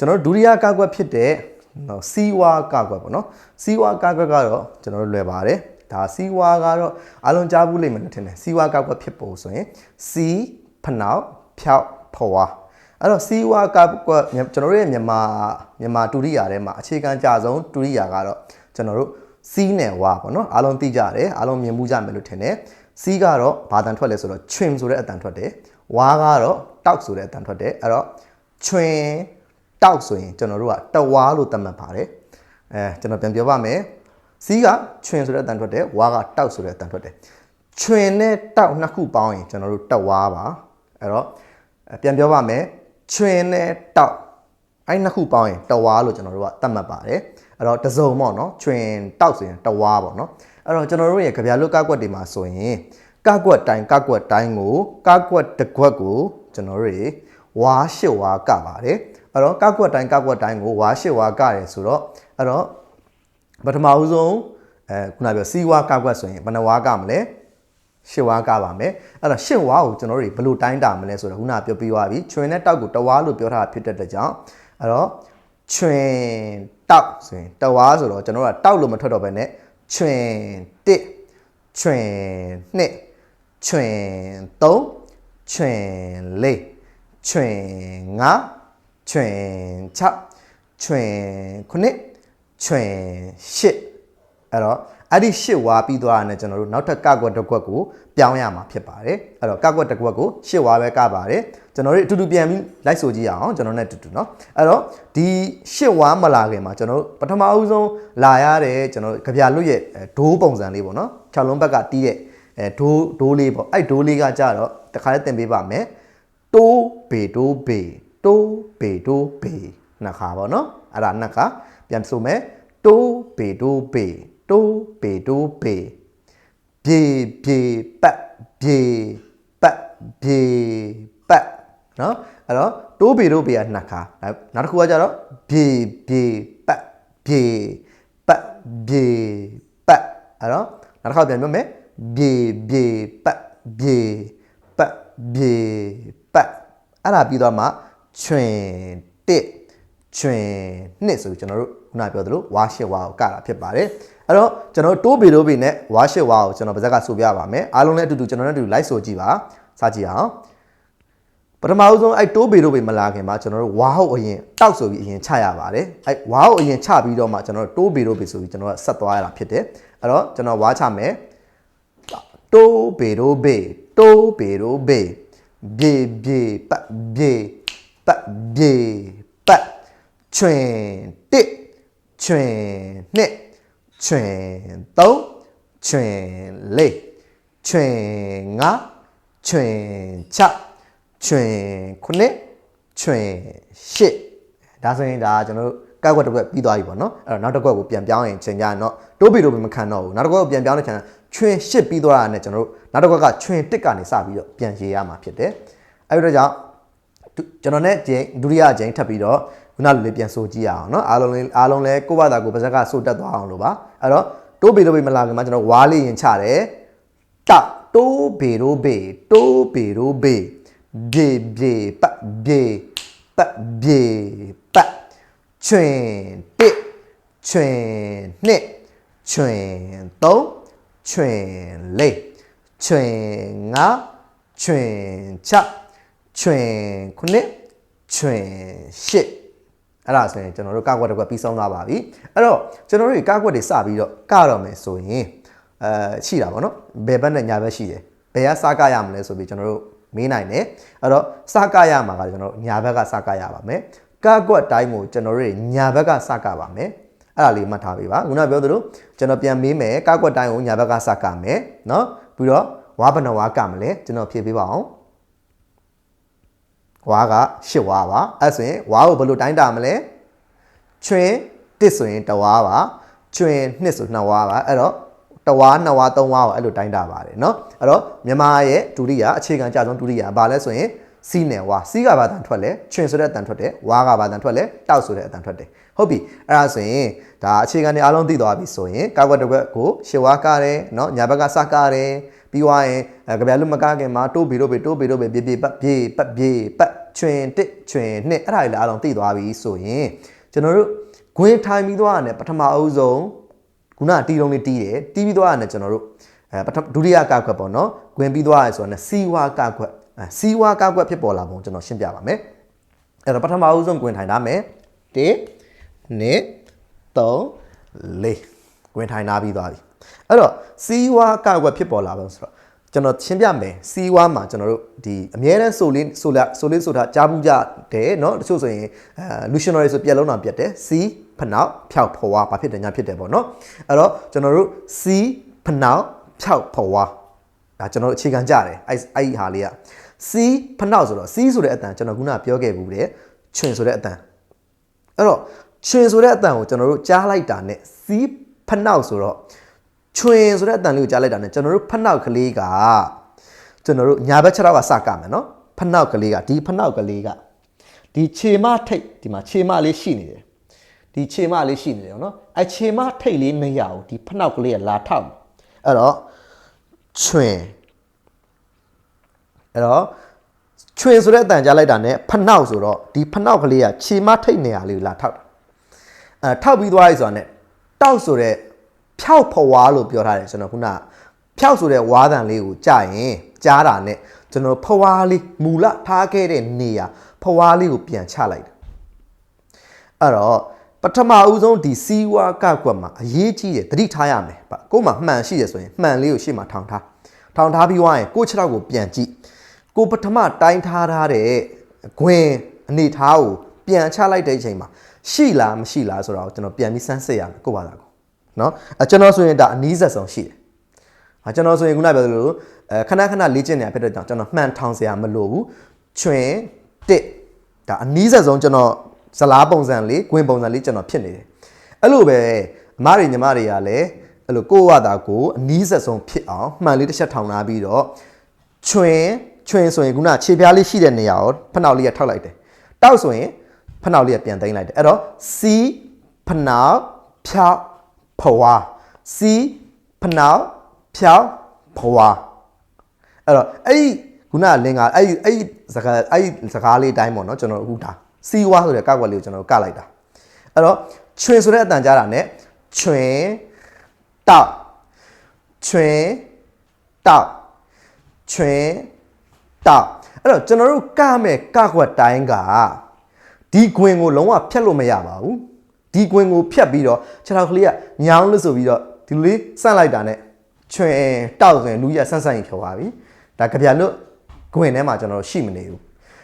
ကျွန်တော်တို့ဒုတိယကာကွက်ဖြစ်တဲ့နော်စီဝါကာကွက်ပေါ့နော်စီဝါကာကွက်ကတော့ကျွန်တော်တို့လွယ်ပါတယ်ဒါစီဝါကတော့အလုံးကြားဘူးလိမ့်မယ်လို့ထင်တယ်စီဝါကာကွက်ဖြစ်ဖို့ဆိုရင်စီဖနောက်ဖြောက်ဖွာအဲ့တော့စီဝါကာကွက်ကျွန်တော်တို့ရဲ့မြန်မာမြန်မာဒုတိယထဲမှာအခြေခံကြဆုံးဒုတိယကတော့ကျွန်တော်တို့စီးနယ်ဝါပေါ့နော်အားလုံးသိကြတယ်အားလုံးမြင်မှုကြမယ်လို့ထင်တယ်စီးကတော့ဘာတန်ထွက်လဲဆိုတော့ trim ဆိုတဲ့အတန်ထွက်တယ်ဝါကတော့တောက်ဆိုတဲ့အတန်ထွက်တယ်အဲ့တော့ trim တောက်ဆိုရင်ကျွန်တော်တို့ကတဝါလို့သတ်မှတ်ပါတယ်အဲကျွန်တော်ပြန်ပြောပါမယ်စီးက trim ဆိုတဲ့အတန်ထွက်တယ်ဝါကတောက်ဆိုတဲ့အတန်ထွက်တယ် trim နဲ့တောက်နှစ်ခုပေါင်းရင်ကျွန်တော်တို့တဝါပါအဲ့တော့ပြန်ပြောပါမယ် trim နဲ့တောက်အဲ့နှစ်ခုပေါင်းရင်တဝါလို့ကျွန်တော်တို့ကသတ်မှတ်ပါတယ်အဲ့တော့တစုံပေါ့နော်ချွင်တောက်ဆိုရင်တဝါပေါ့နော်အဲ့တော့ကျွန်တော်တို့ရဲ့ကြပြလွတ်ကောက်ွက်တွေမှာဆိုရင်ကောက်ွက်တိုင်းကောက်ွက်တိုင်းကိုကောက်ွက်တစ်ခွက်ကိုကျွန်တော်တို့ဝါရှစ်ဝါကပါတယ် အဲ့တော့ကောက်ွက်တိုင်းကောက်ွက်တိုင်းကိုဝါရှစ်ဝါကတယ်ဆိုတော့အဲ့တော့ပထမဦးဆုံးအဲခုနပြောစီဝါကောက်ွက်ဆိုရင်ဘယ်နှဝါကမလဲရှစ်ဝါကပါမယ်အဲ့တော့ရှစ်ဝါကိုကျွန်တော်တို့ဘယ်လိုတိုင်းတာမလဲဆိုတော့ခုနပြောပြီးသွားပြီချွင်နဲ့တောက်ကိုတဝါလို့ပြောထားတာဖြစ်တဲ့အတွက်ကြောင့်အဲ့တော့ချွင်တောက်ဆိုရင်တဝါဆိုတော့ကျွန်တော်တို့ကတောက်လို့မထွက်တော့ဘဲနဲ့ချွင်တစ်ချွင်နှစ်ချွင်သုံးချွင်လေးချွင်ငါ ချွင်၆ချွင်ခုနှစ်ချွင်ရှစ်အဲ့တော့အဲ့ဒီရှစ်ဝါပြီးသွားတယ်ကျွန်တော်တို့နောက်ထပ်ကောက်ွက်တစ်ခွက်ကိုပြောင်းရမှာဖြစ်ပါတယ်အဲ့တော့ကောက်ွက်တစ်ခွက်ကိုရှစ်ဝါပဲကပါတယ်ကျွန်တော်တို့အတူတူပြန်ပြီးလိုက်ဆိုကြည့်အောင်ကျွန်တော်နဲ့အတူတူเนาะအဲ့တော့ဒီရှစ်ဝါမလာခင်မှာကျွန်တော်တို့ပထမအဦးဆုံးလာရတဲ့ကျွန်တော်တို့ကြပြလွတ်ရဲ့ဒိုးပုံစံလေးပေါ့เนาะခြောက်လုံးဘက်ကတီးတဲ့အဲဒိုးဒိုးလေးပေါ့အဲ့ဒိုးလေးကကြတော့တခါလေးသင်ပေးပါမယ်တိုးဘေတိုးဘေတိုး ပေတိုပေနှစ်ခါပေါ့နော်အဲ့ဒါနှစ်ခါပြန်ဆိုမယ်တိုးပေတိုးပေတိုးပေတိုးပေပြေပြေပတ်ပြေပတ်ပြေပတ်နော်အဲ့တော့တိုးပေတိုးပေကနှစ်ခါနောက်တစ်ခုကကြတော့ပြေပြေပတ်ပြေပတ်ပြေပတ်အဲ့တော့နောက်တစ်ခါပြန်ပြောမယ်ပြေပြေပတ်ပြေပတ်ပြေပတ်အဲ့ဒါပြီးတော့မှ ချွင်တစ်ချွင်နှစ်ဆိုပြီးကျွန်တော်တို့ခုနပြောသလိုဝါရှစ်ဝါကိုကတာဖြစ်ပါတယ်အဲ့တော့ကျွန်တော်တိုးပေတိုးပေနဲ့ဝါရှစ်ဝါကိုကျွန်တော်ပါဇက်ကဆိုပြပါမယ်အားလုံးလည်းအတူတူကျွန်တော်နဲ့အတူလိုက်ဆိုကြည့်ပါစကြည့်အောင်ပထမဦးဆုံးအဲ့တိုးပေတိုးပေမလာခင်မှာကျွန်တော်တို့ဝါဟုတ်အရင်တောက်ဆိုပြီးအရင်ချရပါတယ်အဲ့ဝါဟုတ်အရင်ချပြီးတော့မှကျွန်တော်တို့တိုးပေတိုးပေဆိုပြီးကျွန်တော်ကဆက်သွားရတာဖြစ်တယ်အဲ့တော့ကျွန်တော်ဝါချမယ်တိုးပေတိုးပေတိုးပေတိုးပေဘေဘေပတ်ဘေ ပတ်ဘေပတ်ချွင်တစ်ချွင်နှစ်ချွင်သုံးချွင်လေးချွင်ငါချွင်ချချွင်ခုနှစ်ချွင်ရှစ်ဒါဆိုရင်ဒါကျွန်တော်တို့ကောက်ကွက်တစ်ကွက်ပြီးသွားပြီပေါ့နော်အဲ့တော့နောက်တစ်ကွက်ကိုပြန်ပြောင်းရင်ချိန်ကြရတော့တိုးပီတိုပီမခံတော့ဘူးနောက်တစ်ကွက်ကိုပြန်ပြောင်းတဲ့ချိန်ချွင်ရှစ်ပြီးသွားတာနဲ့ကျွန်တော်တို့နောက်တစ်ကွက်ကချွင်တစ်ကနေစပြီးတော့ပြန်ရေးရမှာဖြစ်တယ်အဲ့ဒီတော့ကြောင့် ကျွန်တော်နဲ့ဂျင်းဒုတိယဂျင်းထပ်ပြီးတော့ခုနလိုလေးပြန်ဆိုကြည့်ရအောင်เนาะအားလုံးလေးအားလုံးလဲကိုယ့်ဘာသာကိုယ်ပါဇက်ကဆိုတက်သွားအောင်လို့ပါအဲ့တော့တိုးပေတိုးပေမလာခင်မှာကျွန်တော်ဝါလေးရင်ချတယ်တတိုးပေတိုးပေတိုးပေတိုးပေဘေဘေပတ်ဘေပတ်ဘေပတ်ချွင်တစ်ချွင်နှစ်ချွင်သုံးချွင်လေးချွင်ငါချွင်ချ ချွင်ခုနှစ်ချွင်ရှစ်အဲ့ဒါဆိုရင်ကျွန်တော်တို့ကကွက်တစ်ကွက်ပြီးဆုံးသွားပါပြီအဲ့တော့ကျွန်တော်တို့ကကွက်တွေစပြီးတော့ကတော့မယ်ဆိုရင်အဲရှိတာပေါ့နော်ဘယ်ဘက်နဲ့ညာဘက်ရှိတယ်ဘယ်ကစကရမလဲဆိုပြီးကျွန်တော်တို့မေးနိုင်တယ်အဲ့တော့စကရမှာကကျွန်တော်တို့ညာဘက်ကစကရပါမယ်ကကွက်တိုင်းကိုကျွန်တော်တို့ညာဘက်ကစကပါမယ်အဲ့ဒါလေးမှတ်ထားပေးပါခုနပြောသလိုကျွန်တော်ပြန်မေးမယ်ကကွက်တိုင်းကိုညာဘက်ကစကမယ်နော်ပြီးတော့ဝါဘနဝါကမလဲကျွန်တော်ဖြည့်ပေးပါအောင် ဝါကရှစ်ဝါပါအဲ့ဆိုရင်ဝါကိုဘယ်လိုတိုင်းတာမလဲချွင်တစ်ဆိုရင်တဝါပါချွင်နှစ်ဆိုနှစ်ဝါပါအဲ့တော့တဝါနှစ်ဝါသုံးဝါကိုအဲ့လိုတိုင်းတာပါတယ်เนาะအဲ့တော့မြန်မာရဲ့ဒုတိယအခြေခံကြဆုံးဒုတိယဘာလဲဆိုရင်စီးနယ်ဝါစီးကဘာတန်ထွက်လဲချွင်ဆိုတဲ့အတန်ထွက်တယ်ဝါကဘာတန်ထွက်လဲတောက်ဆိုတဲ့အတန်ထွက်တယ်ဟုတ်ပြီအဲ့ဒါဆိုရင်ဒါအခြေခံတွေအားလုံးသိသွားပြီဆိုရင်ကောက်ွက်တစ်ခွက်ကိုရှေဝါကားတယ်เนาะညာဘက်ကစကားတယ် ပြီးွားရင်ကြပြလူမကားခင်မှာတိုးဘီတို့ဘီတိုးဘီတို့ဘီပြေပြေပတ်ပြေပတ်ပြေပတ်ချွင်တစ်ချွင်နှစ်အဲ့ဒါတွေလည်းအားလုံးသိသွားပြီဆိုရင်ကျွန်တော်တို့ဂွင်ထိုင်ပြီးသွားရတယ်ပထမအဦးဆုံးခုနကတီးလုံးလေးတီးတယ်တီးပြီးသွားရတယ်ကျွန်တော်တို့အဲပထမဒုတိယကကွက်ပေါ့နော်ဂွင်ပြီးသွားရဆိုတော့စီဝါကကွက်အဲစီဝါကကွက်ဖြစ်ပေါ်လာပုံကျွန်တော်ရှင်းပြပါမယ်အဲ့တော့ပထမအဦးဆုံးဂွင်ထိုင်ထားမယ်1 2 3 4ဂွင်ထိုင်ထားပြီးသွားပြီ အဲ့တော့စီဝါကကွက်ဖြစ်ပေါ်လာပုံဆိုတော့ကျွန်တော်ရှင်းပြမယ်စီဝါမှာကျွန်တော်တို့ဒီအမြဲတမ်းဆိုလေးဆိုလာဆိုလေးဆိုတာကြားဘူးကြတယ်เนาะတချို့ဆိုရင်အဲလူရှင်တော်တွေဆိုပြက်လုံးတော်ပြက်တယ်စီဖနောက်ဖြောက်ဖွာဘာဖြစ်တယ်ညာဖြစ်တယ်ပေါ့เนาะအဲ့တော့ကျွန်တော်တို့စီဖနောက်ဖြောက်ဖွာဒါကျွန်တော်တို့အခြေခံကြတယ်အဲ့အဲ့ဒီဟာလေးကစီဖနောက်ဆိုတော့စီဆိုတဲ့အတန်ကျွန်တော်ခုနပြောခဲ့ဘူးတဲ့ချွင်ဆိုတဲ့အတန်အဲ့တော့ချွင်ဆိုတဲ့အတန်ကိုကျွန်တော်တို့ကြားလိုက်တာ ਨੇ စီဖနောက်ဆိုတော့ ချွင်ဆိုတဲ့အတန်လေးကိုကြားလိုက်တာနဲ့ကျွန်တော်တို့ဖနောက်ကလေးကကျွန်တော်တို့ညာဘက်ခြေထောက်ကစကမယ်နော်ဖနောက်ကလေးကဒီဖနောက်ကလေးကဒီခြေမထိတ်ဒီမှာခြေမလေးရှိနေတယ်ဒီခြေမလေးရှိနေတယ်နော်အခြေမထိတ်လေးမရဘူးဒီဖနောက်ကလေးကလာထောက်အဲ့တော့ချွင်အဲ့တော့ချွင်ဆိုတဲ့အတန်ကြားလိုက်တာနဲ့ဖနောက်ဆိုတော့ဒီဖနောက်ကလေးကခြေမထိတ်နေရလေးကိုလာထောက်တာအဲထောက်ပြီးသွားလိုက်ဆိုတာနဲ့တောက်ဆိုတဲ့ ဖြောက်ဖွာလို့ပြောထားတယ်ကျွန်တော်ခုနကဖြောက်ဆိုတဲ့ဝါးတန်လေးကိုကြာရင်ကြားတာနဲ့ကျွန်တော်ဖွာလေးမူလထားခဲ့တဲ့နေရာဖွာလေးကိုပြန်ချလိုက်တယ်အဲ့တော့ပထမဦးဆုံးဒီစီဝါကကွက်မှာအရေးကြီးတယ်သတိထားရမယ်ဗျကို့မှာမှန်ရှိတယ်ဆိုရင်မှန်လေးကိုရှေ့မှာထောင်ထားထောင်ထားပြီးွားရင်ကိုယ့်ခြေထောက်ကိုပြန်ကြည့်ကိုပထမတိုင်းထားထားတဲ့ဂွင်အနေထားကိုပြန်ချလိုက်တဲ့အချိန်မှာရှိလားမရှိလားဆိုတော့ကျွန်တော်ပြန်ပြီးစမ်းစစ်ရမယ်ကိုယ့်ဘာသာကို နော်အဲကျွန်တော်ဆိုရင်ဒါအနည်းဆက်ဆုံးရှိတယ်။ဟာကျွန်တော်ဆိုရင်ခုနပြောသလိုအဲခဏခဏလေ့ကျင့်နေတာဖြစ်တဲ့ကြောင့်ကျွန်တော်မှန်ထောင်စရာမလိုဘူး။ချွင်တစ်ဒါအနည်းဆက်ဆုံးကျွန်တော်ဇလားပုံစံလေး၊ဂွင်ပုံစံလေးကျွန်တော်ဖြစ်နေတယ်။အဲ့လိုပဲအမတွေညီမတွေကလည်းအဲ့လိုကိုယ့်ဝါသာကိုအနည်းဆက်ဆုံးဖြစ်အောင်မှန်လေးတစ်ချက်ထောင်ထားပြီးတော့ချွင်ချွင်ဆိုရင်ခုနခြေပြားလေးရှိတဲ့နေရာကိုဖနှောက်လေးကထောက်လိုက်တယ်။တောက်ဆိုရင်ဖနှောက်လေးကပြန်သိမ်းလိုက်တယ်။အဲ့တော့စီဖနှောက်ဖြောက် ဖွာစီဖနှောက်ဖြောက်ဖွာအဲ့တော့အဲ့ဒီခုနကလင်္ကာအဲ့ဒီအဲ့ဒီစကားအဲ့ဒီစကားလေးအတိုင်းပေါ့နော်ကျွန်တော်အခုဒါစီဝါဆိုတဲ့ကောက်ွက်လေးကိုကျွန်တော်ကလိုက်တာအဲ့တော့ချွင်ဆိုတဲ့အတန်ကြားတာ ਨੇ ချွင်တောက်ချွင်တောက်ချွင်တောက်အဲ့တော့ကျွန်တော်တို့ကမဲ့ကောက်ွက်တိုင်းကဒီခွင်ကိုလုံးဝဖြတ်လို့မရပါဘူး ဒီကွင်ကိုဖြတ်ပြီးတော့ခြေထောက်ကလေးကညောင်းလို့ဆိုပြီးတော့ဒီလိုလေးဆန့်လိုက်တာနဲ့ချွင်တောက်ဆိုရင်လူကြီးကဆန့်ဆန့်ရင်ဖြောသွားပြီဒါကြပြလွတ်ကွင်ထဲမှာကျွန်တော်ရှိမနေဘူး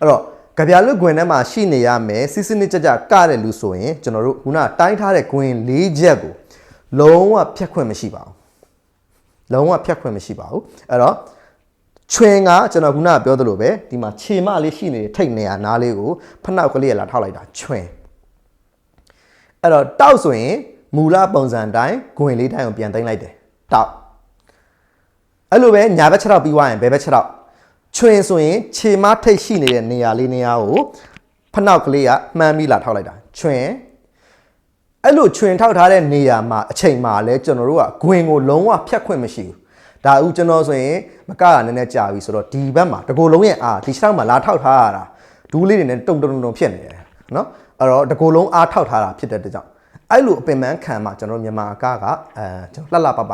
အဲ့တော့ကြပြလွတ်ကွင်ထဲမှာရှိနေရမယ်စစ်စစ်နစ်ကြကြကတဲ့လူဆိုရင်ကျွန်တော်တို့ခုနတိုင်းထားတဲ့ကွင်၄ချက်ကိုလုံးဝဖြတ်ခွင့်မရှိပါဘူးလုံးဝဖြတ်ခွင့်မရှိပါဘူးအဲ့တော့ချွင်ကကျွန်တော်ခုနကပြောသလိုပဲဒီမှာခြေမလေးရှိနေတဲ့ထိတ်နေရနားလေးကိုဖနှောက်ကလေးလာထောက်လိုက်တာချွင် အဲ့တော့တောက်ဆိုရင်မူလပုံစံတိုင်းဂွင်လေးတိုင်းကိုပြန်သိမ်းလိုက်တယ်တောက်အဲ့လိုပဲညာဘက်ခြေထောက်ပြီးွားရင်ဘယ်ဘက်ခြေထောက်ချွင်ဆိုရင်ခြေမထိတ်ရှိနေတဲ့နေရာလေးနေရာကိုဖနှောက်ကလေးကမှန်းပြီးလာထောက်လိုက်တာချွင်အဲ့လိုချွင်ထောက်ထားတဲ့နေရာမှာအချိန်မှာလဲကျွန်တော်တို့ကဂွင်ကိုလုံးဝဖြတ်ခွင့်မရှိဘူးဒါအခုကျွန်တော်ဆိုရင်မကတာနည်းနည်းကြာပြီဆိုတော့ဒီဘက်မှာတကိုယ်လုံးရဲ့အာဒီခြေထောက်မှာလာထောက်ထားရတာဒူးလေးတွေနဲ့တုံတုံတုံဖြစ်နေတယ်နော် အဲ့တော့တကိုယ်လုံးအားထောက်ထားတာဖြစ်တဲ့အတွက်ကြောင့်အဲ့လိုအပင်ပန်းခံမှာကျွန်တော်မြန်မာအကကအဲကျွန်တော်လှလှပပ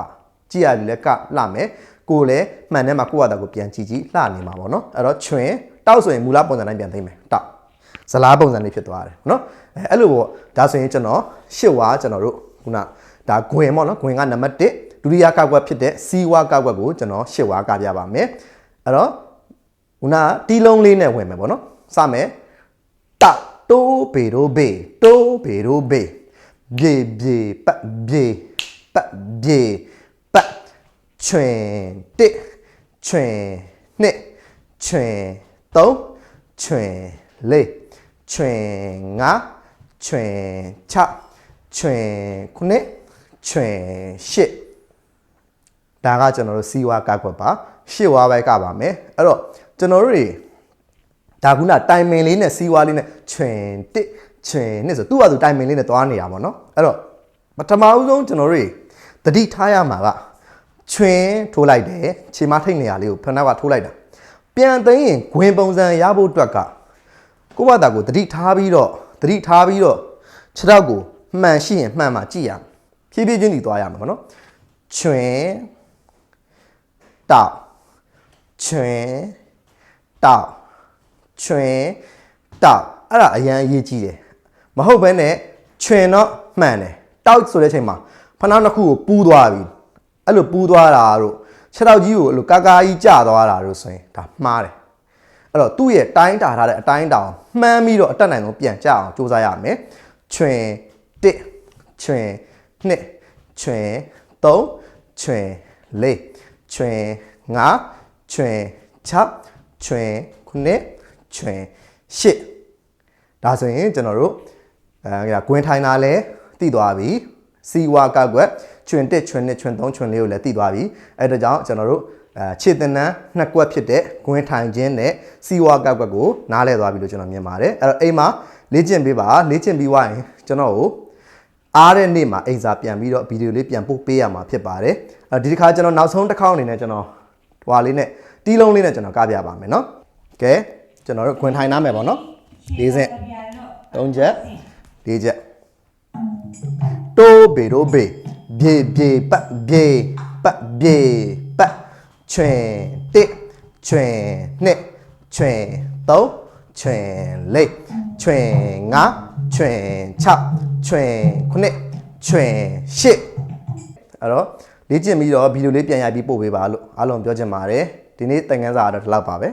ကြည့်ရတယ်လဲကလှမယ်ကိုယ်လည်းမှန်ထဲမှာကိုယ့်ဟာတာကိုပြန်ကြည့်ကြည့်လှနေမှာပေါ့နော်အဲ့တော့ချွင်တောက်ဆိုရင်မူလပုံစံတိုင်းပြန်သိမ်းမယ်တောက်ဇလားပုံစံလေးဖြစ်သွားတယ်နော်အဲအဲ့လိုပေါ့ဒါဆိုရင်ကျွန်တော်ရှစ်ဝါကျွန်တော်တို့ခုနဒါဂွင်ပေါ့နော်ဂွင်ကနံပါတ်1ဒုတိယကောက်ွက်ဖြစ်တဲ့စီဝါကောက်ွက်ကိုကျွန်တော်ရှစ်ဝါကပြပါမယ်အဲ့တော့ခုနတီးလုံးလေးနဲ့ဝင်မယ်ပေါ့နော်စမယ်တ တိုးဘေရိုဘေတိုးဘေရိုဘေပြေပြေပတ်ပြေပတ်ပြေပတ်ချွင်တစ်ချွင်နှစ်ချွင်သုံးချွင်လေးချွင်ငါချွင်ချချွင်ခုနှစ်ချွင်ရှစ်ဒါကကျွန်တော်တို့စီဝါကောက်ွက်ပါရှစ်ဝါပဲကပါမယ်အဲ့တော့ကျွန်တော်တို့တွေ ဒါကုနာတိုင်မင်လေးနဲ့စီဝါလေးနဲ့ချွင်တစ်ချွင်နှစ်ဆိုသူ့ဟာသူတိုင်မင်လေးနဲ့သွားနေတာပေါ့နော်အဲ့တော့ပထမဦးဆုံးကျွန်တော်တို့တတိထားရမှာကချွင်ထိုးလိုက်တယ်ခြေမထိတ်နေရလေးကိုဖနောက်ကထိုးလိုက်တာပြန်သိမ်းရင်ဂွင်ပုံစံရဖို့အတွက်ကကိုယ့်ဘာသာကိုတတိထားပြီးတော့တတိထားပြီးတော့ခြေထောက်ကိုမှန်ရှိရင်မှန်မှကြည့်ရမယ်ဖြည်းဖြည်းချင်းတည်သွားရမှာပေါ့နော်ချွင်တောက်ချွင်တောက် ချွင်တောက်အဲ့ဒါအရန်အရေးကြီးတယ်မဟုတ်ဘဲနဲ့ချွင်တော့မှန်တယ်တောက်ဆိုတဲ့အချိန်မှာဖနှောင်းတစ်ခုကိုပူးသွားပြီအဲ့လိုပူးသွားတာတို့ခြေထောက်ကြီးကိုအဲ့လိုကာကာကြီးကျသွားတာတို့ဆိုရင်ဒါမှားတယ်အဲ့တော့သူ့ရဲ့တိုင်းတာထားတဲ့အတိုင်းတာကိုမှန်းပြီးတော့အတက်နိုင်ဆုံးပြန်ကြအောင်စူးစမ်းရမယ်။ချွင်1ချွင်2ချွင်3ချွင်4ချွင်5ချွင်6ချွင်9 ချွင်8ဒါဆိုရင်ကျွန်တော်တို့အဲကွင်းထိုင်တာလဲတည်သွားပြီစီဝါကောက်ွက်ချွင်1ချွင်2ချွင်3ချွင်4ကိုလည်းတည်သွားပြီအဲ့ဒါကြောင့်ကျွန်တော်တို့အဲခြေသင်္นานနှစ်ကွက်ဖြစ်တဲ့ကွင်းထိုင်ခြင်းနဲ့စီဝါကောက်ွက်ကိုနားလဲသွားပြီလို့ကျွန်တော်မြင်ပါတယ်အဲ့တော့အိမ်မှာလေ့ကျင့်ပေးပါလေ့ကျင့်ပြီးွားရင်ကျွန်တော်ကိုအားတဲ့နေ့မှာအိမ်စာပြန်ပြီးတော့ဗီဒီယိုလေးပြန်ပို့ပေးရမှာဖြစ်ပါတယ်အဲဒီတစ်ခါကျွန်တော်နောက်ဆုံးတစ်ခေါက်အနေနဲ့ကျွန်တော်ဟွာလေးနဲ့တီးလုံးလေးနဲ့ကျွန်တော်ကပြပါမယ်เนาะကဲ ကျွန်တော်တို့ခွင်ထိုင်နားမယ်ပေါ့နော်၄ချက်၃ချက်၄ချက်တိုးဘေတိုးဘေဘေဘေပတ်ဘေပတ်ဘေပတ်ချွင်တစ်ချွင်နှစ်ချွင်သုံးချွင်လေးချွင်ငါးချွင်6ချွင်ခုနှစ်ချွင်8အဲ့တော့လေ့ကျင့်ပြီးတော့ဗီဒီယိုလေးပြန်ရိုက်ပြီးပို့ပေးပါလို့အားလုံးပြောချင်ပါတယ်ဒီနေ့သင်ခန်းစာကတော့ဒီလောက်ပါပဲ